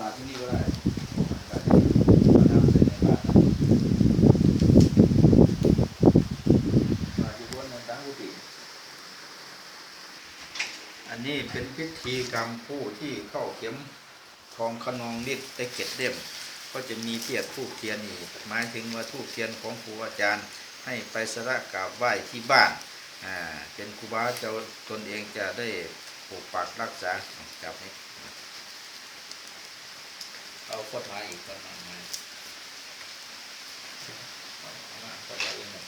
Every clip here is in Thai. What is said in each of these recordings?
บาที่นี่ก็ได้บาทที่มาน้ำใส่ในบาทบาทที่บนนั้นตั้งกุฏิอันนี้เป็นพิธีกรรมผู้ที่เข้าเข็มทองขนองนิดได้เก็ดเล่มก็จะมีเทียดทูบเทียนอีกหมายถึงว่าทูบเทียนของครูอาจารย์ให้ไปสระกราบไหว้ที่บ้านอ่าเป็นครูบาเจ้าตนเองจะได้ปกปักรักษาจับนี้ เอาคตรมาอีกประมาณนั้นเอามาคตรมาอีกหนึ่ง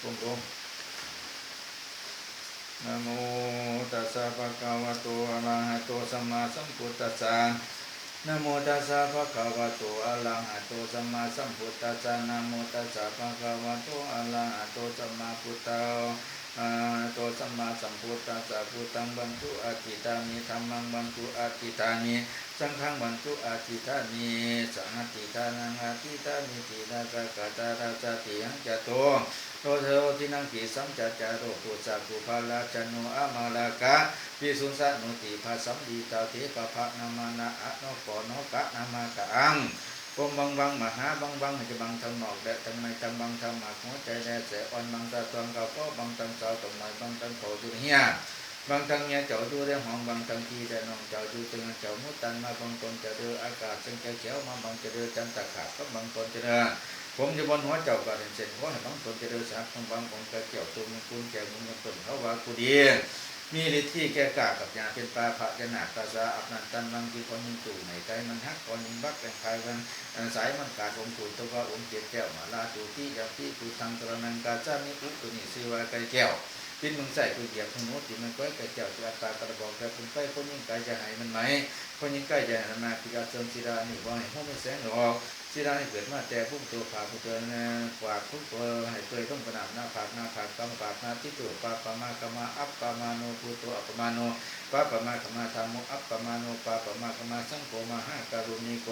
ตรงตรงๆนะโมตัสสะภะคะวะโตอะระหะโตสัมมาสัมพุทธัสสะนะโมตัสสะภะคะวะโตอะระหะโตสัมมาสัมพุทธัสสะนะโมตัสสะภะคะวะโตอะระหะโตสัมมาพุทธะ อะระหะโตสัมมาสัมพุทธัสสะพุทธังบรรจุอาทิตานิธัมมังบรรจุอาทิตานิสังฆังบรรจุอาทิตานิสังฆติทานังอาทิตานิตินากากาตาราชติหังจโตโรเทโรทินังกิสัมจัจจาโรปุสักุภาลาจันโนอามาลากะพิสุนสะนุติภาสัมดีตาเทปะภะนามานะอะโนโกโนกะนามากะ อังปมบังบังมหาบังบังจะบังทำหนอกแดดทำไมทำบังทำหมากหัวใจแดดเสอ่อนบังตาตวงเก่าก็บังตังสาวตรงไหนบังตังโผดูเฮียบังตังเนียเจ้าดูเรื่องห้องบังตังทีแดนองเจ้าดูตึงเจ้ามุตันมาบังตนจะเดืออากาศซึ่งเจ้าเขียวมาบังจะเดือจันตะขาดก็บังตนจะเดือผมจะบนหัวเจ้าก็เห็นเส้นหัวให้บังตนจะเดือสาบของบังของเจ้าเกี่ยวตัวมึงคุณแก่มึงมึงต้นเขาว่ากูดี มีฤทธิ์ที่แก่กากับยาเป็นปลาพระยานาคตาสาอับนันตันลังกีคนยิงตู่ไหนไกมันฮักคนยิงบักแต่งคายกันสายมันกาดองตู่ตัวว่าองค์เกียรแก้วมาลาตูที่ยังที่กูทางตระนังกาจ้ามิอุตุนี่ซีว่าไก่แก้วปินมึงใส่กูเหยียบทางโน้นที่มันก้อยไก่แก้วจะอัตตากระบอกแก่คุณไปคนยิงไก่จะหายมันไหมคนยิงไก่จะหายมาพิการเสริมศิรานี่ว่าให้ห้องไม่แสงหรอก สิราให้เกิดมาแต่ผู้ตัวผาผู้เจอนะกวาดทุกตัวให้เคยต้องกระหน่ำหน้าผากหน้าผากกำปากหน้าที่ตัวปาปามากามาอัปปามาโนภูตัวอัปปมาโน ปะปะมะกะมาธรรมโมอัปปะมาโนปะปะมะกะมาสังโฆมหาการุณิโก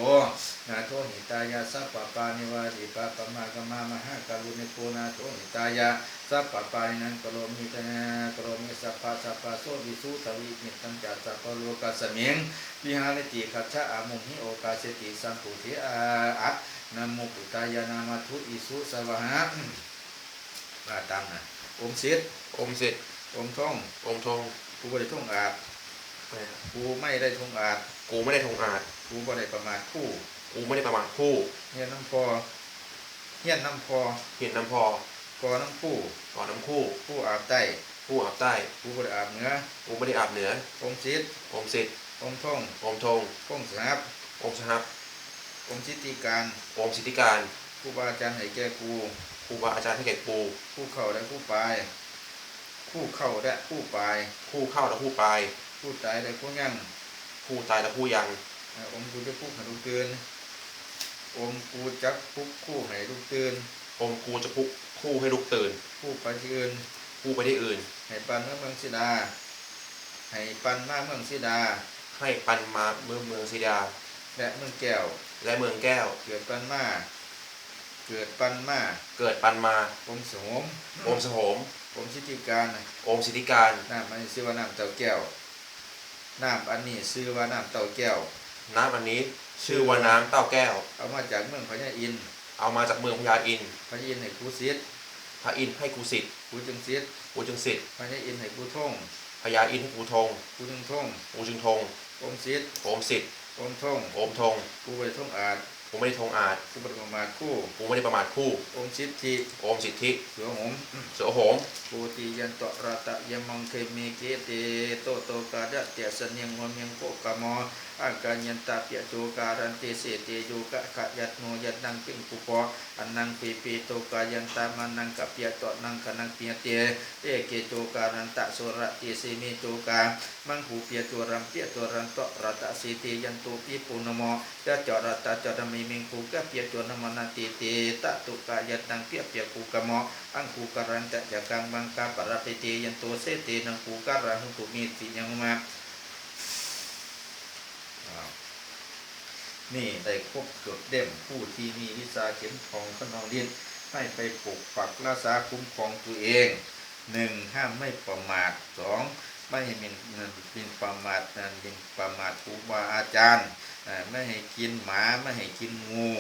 นาโทหิตายาสัพปะปานิวาริปะปะมะกะมามหาการุณิโกนาโทหิตายาสัพปะปานินังกโลมิตนะกโลมิสัพพะสัพพะโสวิสุทวิมิตตังจัสสัพพโลกัสสมิงวิหารติขัจฉะอามุหิโอกาเสติสัมปุถิอาอะนโมปุตายานามาทุอิสุสวะหะว่าตามนะอมศิษย์อมเสร็จอมทองอมทอง ผู้บริท่องอาจแม่กูไม่ได้ทงอาจกูไม่ได้ทงอาจกูบ่ได้ประมาทคู่กูไม่ได้ประมาทผู้เฮียนน้ำพอเฮียนน้ำพอเห็นน้ำพอกอน้ำผู้ก่อนน้ำคู่ผู้อาบใต้ผู้อาบใต้กูบ่ได้อาบเหนือกูไม่ได้อาบเหนือองค์ศิษย์อมเสร็จองค์ท่องอมทงองค์สหับอมสหับองค์สิทธิการอมสิทธิการครูบาอาจารย์ให้แก่กูครูบาอาจารย์ให้แก่กูผู้เข้าและผู้ปลาย ผู้เข้าและผู้ปลายผู้เข้าและผู้ปลายผู้ตายและผู้ยั่งผู้ตายและผู้ยังอ่าองค์กูจะผู้ให้ลูกตื่นองค์กูจักผู้คู่ให้ลูกตื่นอมกูจะพุกคู่ให้ลุกตื่นผู้ไปที่อื่นผู้ไปที่อื่น ให้ปันเมืองเมืองสิดา ให้ปันมาเมืองสิดา ให้ปันมาเมืองเมืองศิดา และเมืองแก้ว และเมืองแก้ว เกิดปันมาเกิดปันมาเกิดปันมาผมสมอมสโหมผ มสิทธิการอมสิทธิการน้ำอันนี้ชื่อว่าน้ำเต่าแก้วน้ำอันนี้ชื่อว่าน้ำเต่าแก้ว น้ำอันนี้ชื่อว่าน้ำเต้าแก้ว เอามาจากเมืองพญาอินทร์เอามาจากเมืองพญาอินทร์พญาอินทร์ให้กูซิดพระอินทร์ให้กูสิทธิ์กูจึงซิดกูจึงสิทธิ์พญาอินทร์ให้กูท่องพญาอินทร์ให้กูทงกูจึงท่องกูจึงทงผมซิดโอมสิทธิ์ผมท่องโอมทงกูไปท่องอาจ กูไม่ได้ทงอาจกูปฏิบัติมาคู่กูไม่ได้ประมาทคู่ผมซิดทีโอมสิทธิเสือหงส์เสือโหงปูติยันตะระตะยมังเคมีเกเตโตโตกาดะเตสเนียงมเมียงโกกามออาการยันตะเปียโจการันเตเสเตโยกะขะยัตโนยัตนังปิงปุปออันนังปีปีโตกายันตามานังกะเปียโตนังขนังเปียเตเอเกโจการันตะโสระเตเสมิโจกามังหูเปียตัวรัมเปียตัวรันตะระตะสีเตยันตุปีปุนโมยะจอระตะจอดมิมิงคูกะเปียตัวนมนาติเตตะตุกายัตังเปียเปียกูกะมออังคูการันจะจากกังบังกาปรับเตยันโตเสเตนังคูการังหุตุมีติยังมานี่ได้ครบจดเด่มผู้ที่มีวิชาเข็มทองขนองเรียนให้ไปปกปักรักษาคุ้มครองตัวเองหนึ่งห้ามไม่ประมาทสอง ไม่ให้มินมินประมาทนะมินประมาทครูบาอาจารย์ไม่ให้กินหมาไม่ให้กินงู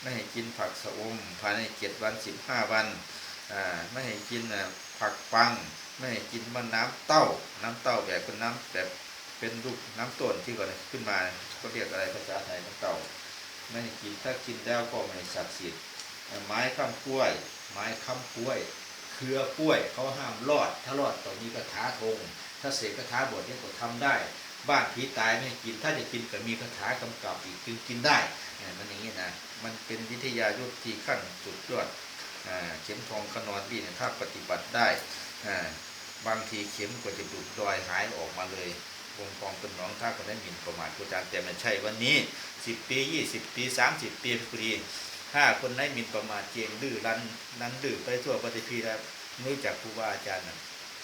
ไม่ให้กินผักสะอมภายในเจ็ดวันสิบห้าวันไม่ให้กินผักปัง ไม่ให้กินมันน้ำเต้า น้ำเต้าแบบเป็นน้ำแบบเป็นลูกน้ำต้นที่ก่อนขึ้นมาเขาเรียกอะไรภาษาไทยน้ำเต้า ไม่ให้กินถ้ากินแล้วก็ไม่ศักดิ์สิทธิ์ไม้ข้ามกล้วย ไม้ค้ำกล้วย เครือกล้วยเขาห้ามรอด ถ้ารอดต้องมีกระถาธง ถ้าเสกกระถาบทเนี่ยก็ทำได้ บ้านผีตายไม่กิน ถ้าจะกินก็มีคาถากำกับอีกจึงกินได้เนี่ยมันอย่างนี้นะมันเป็นวิทยายุทธที่ขั้นสุดยอดเข็มทองขนอนดีเนี่ยถ้าปฏิบัติได้บางทีเข็มก็จะดุดรอยหายออกมาเลยวงฟองเป็นน้องถ้าคนได้หมิ่นประมาทครูอาจารย์แต่มันใช่วันนี้ 10 ปี 20 ปี 30 ปีฟรีถ้าคนไหนหมิ่นประมาทเจียงดื้อรันนั้นดื้อไปทั่วปฏิพีแล้วไม่รู้จักครูบาอาจารย์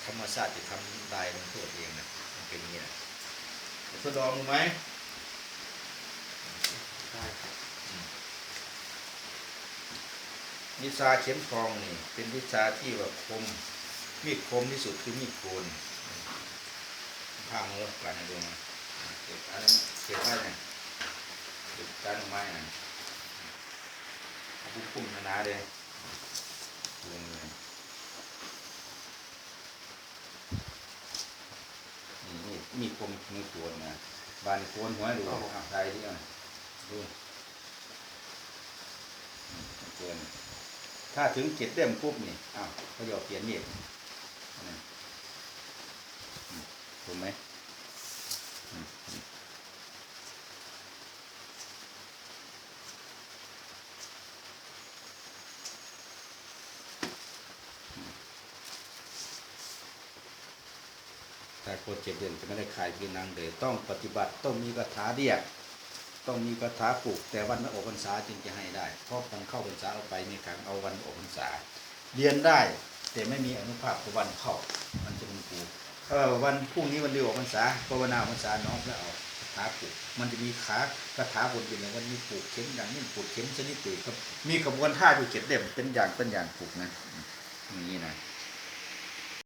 ธรรมชาติจะทำลายลงโทษเองนะมันเป็นอย่างนี้นะทดลองดูไหมได้ครับวิชาเข็มทองนี่เป็นวิชาที่แบบคมมีดคมที่สุดคือมีดโกนข้างมือกันให้ดูนะเก็บอันนั้นเก็บไว้เนี่ยเก็บการไม้นะเอาปุ้มๆหนาๆเลยดูเลยนี่ มีดมีดคมมือโกนนะบานโกนหัวให้ดูอะใส่ดิอะดูอืมโกนถ้าถึงเจ็ดเล่มปุ๊บนี่อ้าวเขาจะเปลี่ยนมีดนี่อืมถูกไหม อืมอืมถ้าคเจ็ดเดือนจะไม่ได้ขายกินนางเลยต้องปฏิบัติต้องมีคาถาเรียก ต้องมีคาถาปลูก แต่วันออกพรรษาจึงจะให้ได้เพราะวันเข้าพรรษาเอาไปในครั้งเอาวันออกพรรษา เรียนได้แต่ไม่มีอนุภาพของวันเข้ามันจะเป็นครูเออวันพรุ่งนี้วันเดียวออกพรรษาภาวนาพรรษาน้องแล้วเอาคาถาปลูก มันจะมีขาคาถาบนอยู่ในวันนี้ปลูกเข็มอย่างนี้ปลูกเข็มชนิดปลูกครับมีขบวนท่าอยู่เจ็ดเล่มเป็นอย่างเป็นอย่างปลูกนะอย่างนี้นะ